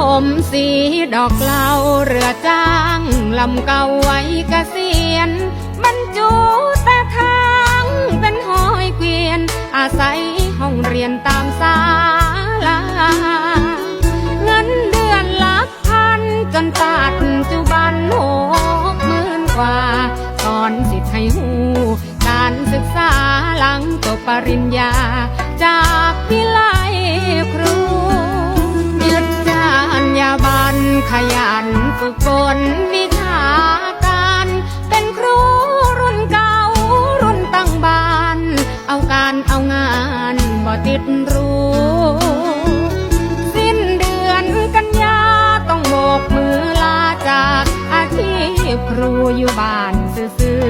ผมสีดอกเหลาเรือจ้างลำเก่าไว้เกษียณบรรจุตาทางเป็นหอยเกวียน อาศัยห้องเรียนตามศาลาเงินเดือนหลักพันจนปัจจุบันหกหมื่นกว่าสอนสิทธิ์ให้หูการศึกษาหลังจบปริญญาจาก ขยันฝึกฝนวิชาการ เป็นครูรุ่นเก่ารุ่นตั้งบ้าน เอาการเอางานบ่ติดรู้ สิ้นเดือนกันยาต้องโบกมือลาจากอาชีพครูอยู่บ้านซื่อ